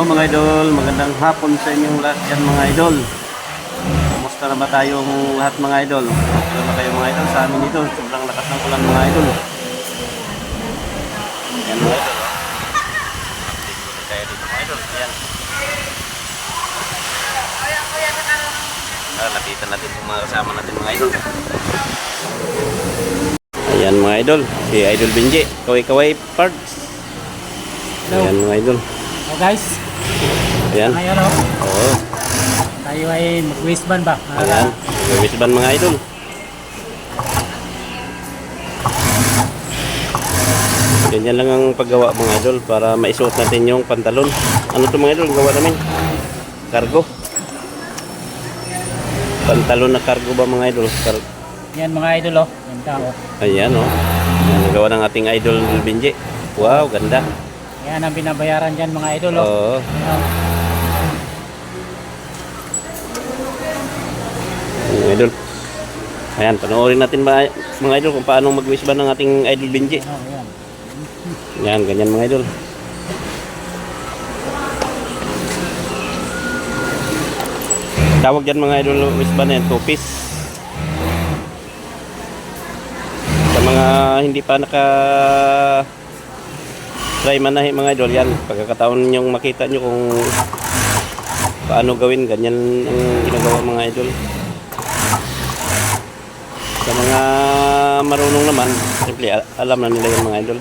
Hello mga idol, magandang hapon sa inyong lahat yan mga idol. Kumusta na ba tayong lahat mga idol? Kumusta na kayo mga idol sa amin dito? Sobrang lakas ng ulan mga idol. Yan mga idol. oh. Dito tayo dito mga idol. Yan. Lapitan natin itong mga kasama natin mga idol. Ayan mga idol, si Idol Benji, kaway-kaway parts. Hello. Ayan mga idol. So guys, Ayan. ngayon oh, Oo. tayo ay mag-waste band ba? Ayan. Ban mga idol. Ganyan lang ang paggawa mga idol para maisuot natin yung pantalon. Ano to mga idol? Ang gawa namin? Cargo. Pantalon na cargo ba mga idol? Car- Yan mga idol oh, yung tao. Ayan o. Oh. Yan ang gawa ng ating idol Benji. Wow, ganda. Yan ang binabayaran dyan mga idol oh. Oo. Ayan. Mga idol. Ayan, panoorin natin ba, mga idol kung paano mag-wish ban ng ating idol Benji. Oh, yan. Yan, ganyan mga idol. Tawag dyan mga idol, wish ban na yan, two piece. Sa mga hindi pa naka try manahi mga idol, yan, pagkakataon ninyong makita nyo kung paano gawin, ganyan ang ginagawa mga idol. Sa mga marunong naman, simple, al- alam na nila yung mga idol.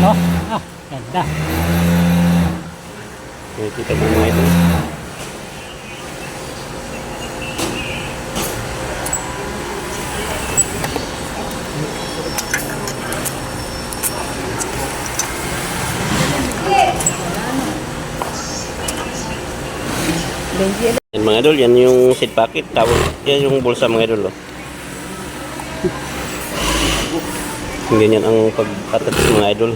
Oh. Ah, ganda. Nakikita mo mga idol. Yan mga idol, yan yung seed packet. Tawag, yan yung bulsa mga idol. Oh. Ganyan ang pag-attach mga idol.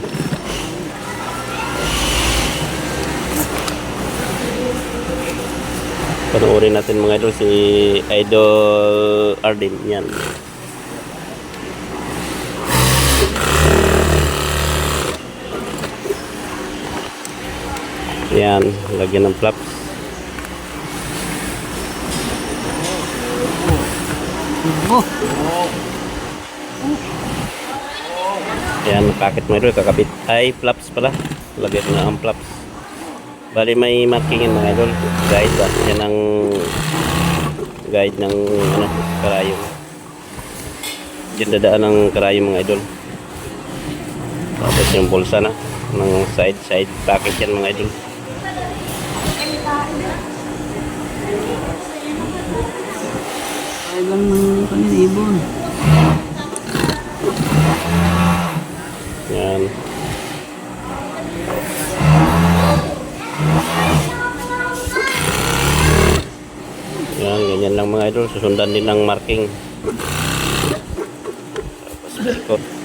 Panoorin natin mga idol si Idol Arden yan. Yan, lagyan ng flaps. Oh, Yan, packet mo idol, kakabit. Ay, flaps pala. Lagyan ko na ang flaps. Bali may marking yan mga idol. Guide ba? Yan ang guide ng ano, karayong. Diyan dadaan ng karayong mga idol. Tapos yung bulsa na ng side side packet yan mga idol. ay lang kanilibon. Yan. Yan, ganyan lang mga idol. Susundan din ng marking. Tapos.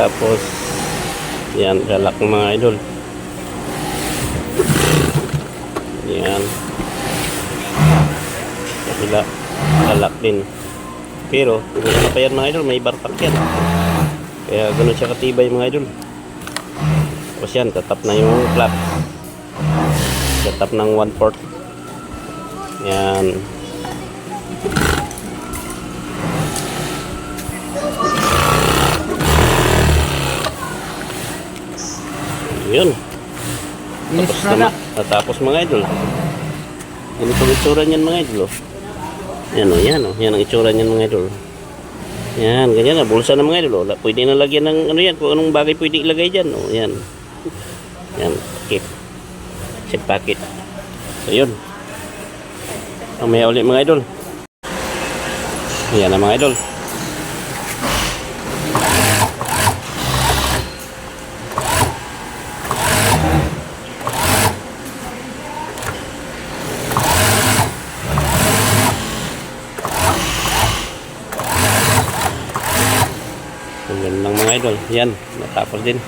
Tapos, yan, galak mga idol. Yan. Kabila, galak din. Pero, kung pa yan mga idol, may bartak yan. Kaya ganun siya katibay mga idol. Tapos yan, tatap na yung flap. Tatap ng 1 port. Yan. Yun. Tapos, na, natapos mga idol. Ganito ang itsura niyan mga idol. Oh. Yan o, yan o. Yan ang itsura niyan mga idol. Yan, ganyan na. Bulsa na mga idol. O, la- pwede na lagyan ng ano yan. Kung anong bagay pwede ilagay dyan. O, yan. Yan, packet. Check packet. So, yun. Mamaya ulit mga idol. Yan na mga idol. So, yan lang mga idol. Yan, natapos din.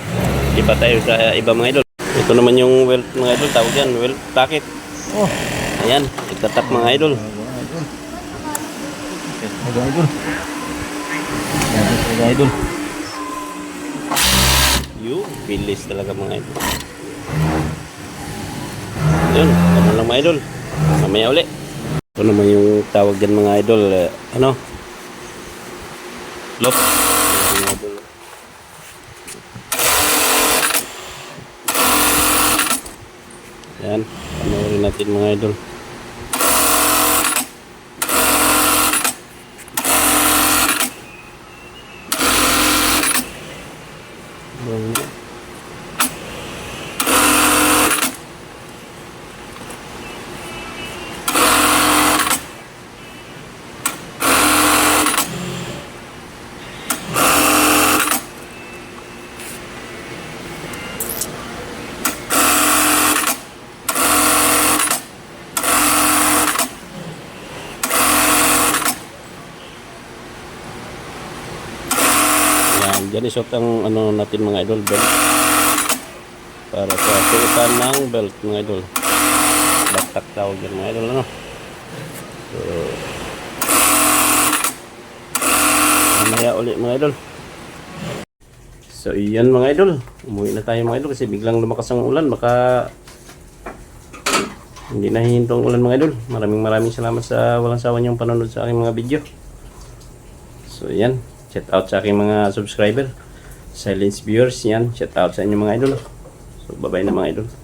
Di pa tayo sa iba mga idol. Ito naman yung welt mga idol. Tawag yan, welt packet. Oh. Ayan, itatap mga idol. Mga idol. Mga idol. Yun, bilis talaga mga idol. Yun, ganun lang mga idol. Mamaya uli. Ito naman yung tawag dyan mga idol. eh, ano? Lock. Ayan, mga idol. Yan, panoorin natin mga idol. Yan. Yan, dyan isot ang ano natin mga idol belt. Para sa suotan ng belt mga idol. Batak tawag yan mga idol ano. So, mamaya ulit mga idol. So iyan mga idol. Umuwi na tayo mga idol kasi biglang lumakas ang ulan. Baka hindi na hihinto ang ulan mga idol. Maraming maraming salamat sa walang sawa niyong panonood sa aking mga video. So yan, shout out sa aking mga subscriber. Silence viewers yan, shout out sa inyo mga idol. So bye bye na mga idol.